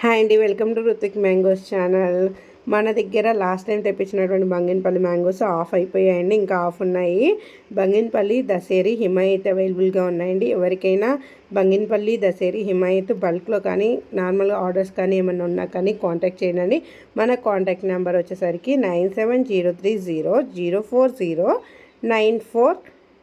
Hi అండి welcome to Ruthik mangoes channel. మన దగ్గర లాస్ట్ టైం తెప్పించినటువంటి బంగినపల్లి మ్యాంగోస్ ఆఫ్ అయిపోయాయండి ఇంకా ఆఫ్ ఉన్నాయి. బంగినపల్లి దసేరి హిమాయత్ అవైలబుల్గా ఉన్నాయండి. ఎవరికైనా బంగినపల్లి దసేరి హిమాయత్ బల్క్లో కానీ నార్మల్గా ఆర్డర్స్ కానీ ఏమైనా ఉన్నా కానీ కాంటాక్ట్ చేయండి. మన కాంటాక్ట్ నెంబర్ వచ్చేసరికి nine seven zero three zero zero four zero nine four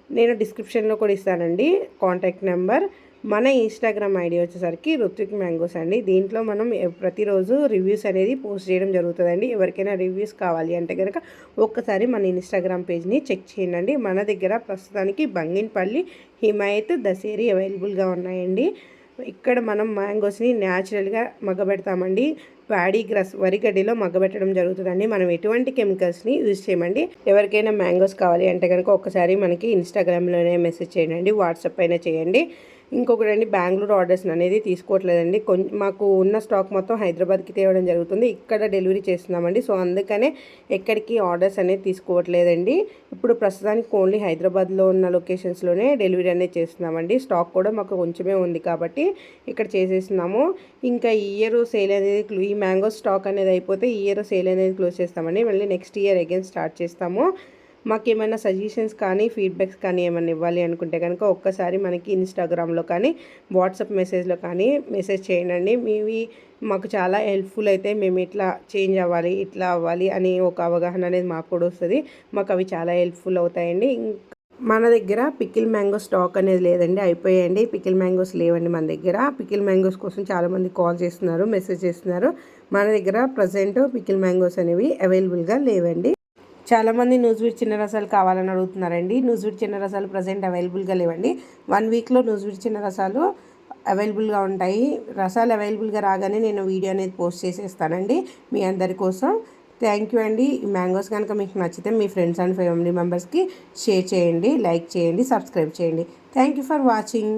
నేను డిస్క్రిప్షన్లో కూడా ఇస్తానండి కాంటాక్ట్ నెంబర్ మన ఇన్స్టాగ్రామ్ ఐడి వచ్చేసరికి రుత్విక్ మ్యాంగోస్ అండి. దీంట్లో మనం ప్రతిరోజు రివ్యూస్ అనేది పోస్ట్ చేయడం జరుగుతుందండి. ఎవరికైనా రివ్యూస్ కావాలి అంటే కనుక ఒక్కసారి మన ఇన్స్టాగ్రామ్ పేజ్ని చెక్ చేయండి మన దగ్గర ప్రస్తుతానికి బంగిన్పల్లి హిమాయత్ దసేరి అవైలబుల్గా ఉన్నాయండి. ఇక్కడ మనం మ్యాంగోస్ని న్యాచురల్గా మగ్గబెడతామండి. ప్యాడీ గ్రస్ వరిగడ్డిలో మగ్గబెట్టడం జరుగుతుందండి. మనం ఎటువంటి కెమికల్స్ని యూజ్ చేయమండి. ఎవరికైనా మ్యాంగోస్ కావాలి అంటే కనుక ఒకసారి మనకి ఇన్స్టాగ్రామ్లోనే మెసేజ్ చేయండి వాట్సాప్ అయినా చేయండి. ఇంకొకటి అండి బెంగళూరు ఆర్డర్స్ అనేది తీసుకోవట్లేదండి. కొంచెం మాకు ఉన్న స్టాక్ మొత్తం హైదరాబాద్కి తేవడం జరుగుతుంది. ఇక్కడ డెలివరీ చేస్తున్నామండి. సో అందుకనే ఎక్కడికి ఆర్డర్స్ అనేది తీసుకోవట్లేదండి. ఇప్పుడు ప్రస్తుతానికి ఓన్లీ హైదరాబాద్లో ఉన్న లొకేషన్స్లోనే డెలివరీ అనేది చేస్తున్నామండి. స్టాక్ కూడా మాకు కొంచెమే ఉంది కాబట్టి ఇక్కడ చేసేస్తున్నాము. ఇంకా ఈ ఇయర్ సేల్ అనేది ఈ మ్యాంగో స్టాక్ అనేది అయిపోతే ఈ ఇయర్ సేల్ అనేది క్లోజ్ చేస్తామండి. మళ్ళీ నెక్స్ట్ ఇయర్ అగైన్ స్టార్ట్ చేస్తాము. మాకు ఏమైనా సజెషన్స్ కానీ ఫీడ్బ్యాక్స్ కానీ ఏమైనా ఇవ్వాలి అనుకుంటే కనుక ఒక్కసారి మనకి ఇన్స్టాగ్రామ్లో కానీ వాట్సాప్ మెసేజ్లో కానీ మెసేజ్ చేయండి మీవి మాకు చాలా హెల్ప్ఫుల్ అయితే మేము ఇట్లా చేంజ్ అవ్వాలి ఇట్లా అవ్వాలి అని ఒక అవగాహన అనేది మాకు కూడా వస్తుంది. మాకు అవి చాలా హెల్ప్ఫుల్ అవుతాయండి. మన దగ్గర పికిల్ మ్యాంగో స్టాక్ అనేది లేదండి అయిపోయాయండి. పికిల్ మ్యాంగోస్ లేవండి మన దగ్గర. పికిల్ మ్యాంగోస్ కోసం చాలామంది కాల్ చేస్తున్నారు మెసేజ్ చేస్తున్నారు. మన దగ్గర ప్రజెంట్ పికిల్ మ్యాంగోస్ అనేవి అవైలబుల్గా లేవండి. చాలామంది న్యూస్విడ్ చిన్న రసాలు కావాలని అడుగుతున్నారండి. న్యూస్విడ్ చిన్న రసాలు ప్రజెంట్ అవైలబుల్గా లేవండి. వన్ వీక్లో న్యూస్విడ్ చిన్న రసాలు అవైలబుల్గా ఉంటాయి. రసాలు అవైలబుల్గా రాగానే నేను వీడియో అనేది పోస్ట్ చేసేస్తానండి. మీ అందరి కోసం థ్యాంక్ యూ అండి. ఈ మ్యాంగోస్ కనుక మీకు నచ్చితే మీ ఫ్రెండ్స్ అండ్ ఫ్యామిలీ మెంబర్స్కి షేర్ చేయండి లైక్ చేయండి సబ్స్క్రైబ్ చేయండి. Thank you for watching